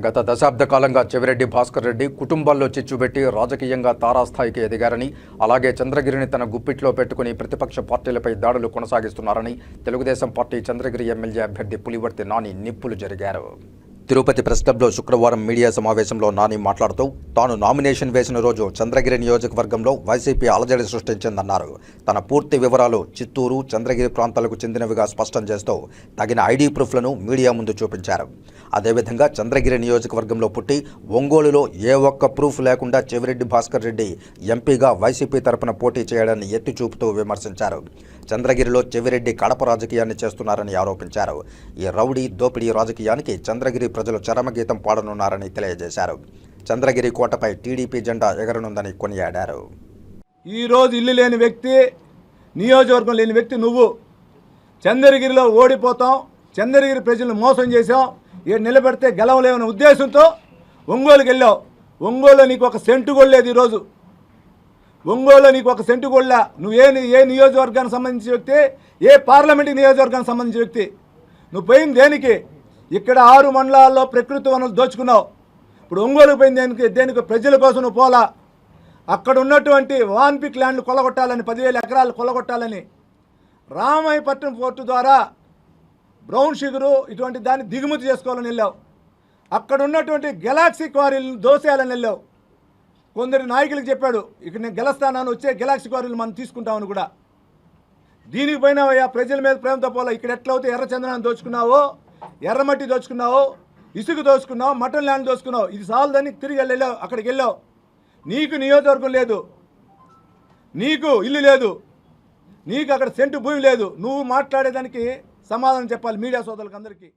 గత దశాబ్ద కాలంగా చెవిరెడ్డి భాస్కర్ రెడ్డి కుటుంబాల్లో చిచ్చుబెట్టి రాజకీయంగా తారాస్థాయికి ఎదిగారని అలాగే చంద్రగిరిని తన గుప్పిట్లో పెట్టుకుని ప్రతిపక్ష పార్టీలపై దాడులు కొనసాగిస్తున్నారని తెలుగుదేశం పార్టీ చంద్రగిరి ఎమ్మెల్యే అభ్యర్థి పులివర్తి నాని నిప్పులు జరిగారు. తిరుపతి ప్రెస్ క్లబ్లో శుక్రవారం మీడియా సమావేశంలో నాని మాట్లాడుతూ తాను నామినేషన్ వేసిన రోజు చంద్రగిరి నియోజకవర్గంలో వైసీపీ అలజడి సృష్టించిందన్నారు. తన పూర్తి వివరాలు చిత్తూరు చంద్రగిరి ప్రాంతాలకు చెందినవిగా స్పష్టం చేస్తూ తగిన ఐడి ప్రూఫ్లను మీడియా ముందు చూపించారు. అదేవిధంగా చంద్రగిరి నియోజకవర్గంలో పుట్టి ఒంగోలులో ఏ ఒక్క ప్రూఫ్ లేకుండా చెవిరెడ్డి భాస్కర్ రెడ్డి ఎంపీగా వైసీపీ తరపున పోటీ చేయడాన్ని ఎత్తి చూపుతూ విమర్శించారు. చంద్రగిరిలో చెవిరెడ్డి కడప రాజకీయాన్ని చేస్తున్నారని ఆరోపించారు. ఈ రౌడీ దోపిడీ రాజకీయానికి చంద్రగిరి ప్రజలు చరమగీతం పాడనున్నారని తెలియజేశారు. చంద్రగిరి కోటపై టీడీపీ జెండా ఎగరనుందని కొనియాడారు. ఈరోజు ఇల్లు లేని వ్యక్తి నియోజకవర్గం లేని వ్యక్తి నువ్వు. చంద్రగిరిలో ఓడిపోతాం చంద్రగిరి ప్రజలను మోసం చేసాం ఇక్కడ నిలబెడితే గెలవలేమనే ఉద్దేశంతో ఒంగోలుకి వెళ్ళావు. ఒంగోలులో నీకు ఒక సెంటు కూడా లేదు ఈరోజు. ఒంగోలులో నీకు ఒక సెంటు కూడా నువ్వు ఏ ఏ నియోజకవర్గానికి సంబంధించిన వ్యక్తి ఏ పార్లమెంటు నియోజకవర్గానికి సంబంధించిన వ్యక్తి. నువ్వు పోయింది దేనికి? ఇక్కడ ఆరు మండలాల్లో ప్రకృతి వనరులు దోచుకున్నావు. ఇప్పుడు ఒంగోలు పోయింది దేనికి? దేనికి? ప్రజల కోసం నువ్వు పోలా. అక్కడ ఉన్నటువంటి వాన్పిక్ ల్యాండ్లు కొలగొట్టాలని పదివేల ఎకరాలు కొలగొట్టాలని రామాయపట్నం పోర్టు ద్వారా బ్రౌన్ షుగరు ఇటువంటి దాన్ని దిగుమతి చేసుకోవాలని వెళ్ళావు. అక్కడ ఉన్నటువంటి గెలాక్సీ క్వారీలను దోసేయాలని వెళ్ళావు. కొందరు నాయకులకు చెప్పాడు ఇక్కడ నేను గెలుస్తానని వచ్చే గెలాక్సీ క్వారీలు మనం తీసుకుంటామని కూడా. దీనికి పోయినావయ్యా ప్రజల మీద ప్రేమతో పోలా. ఇక్కడ ఎట్లయితే ఎర్రచందనాన్ని దోచుకున్నావో ఎర్రమట్టి దోచుకున్నావు ఇసుక దోచుకున్నావు మటన్ ల్యాండ్ దోచుకున్నావు. ఇది సాలదని తిరిగి వెళ్ళావు అక్కడికి వెళ్ళావు. నీకు నియోజకవర్గం లేదు. నీకు ఇల్లు లేదు. నీకు అక్కడ సెంటు భూమి లేదు. నువ్వు మాట్లాడేదానికి సమాధానం చెప్పాలి మీడియా సోదరులకు అందరికీ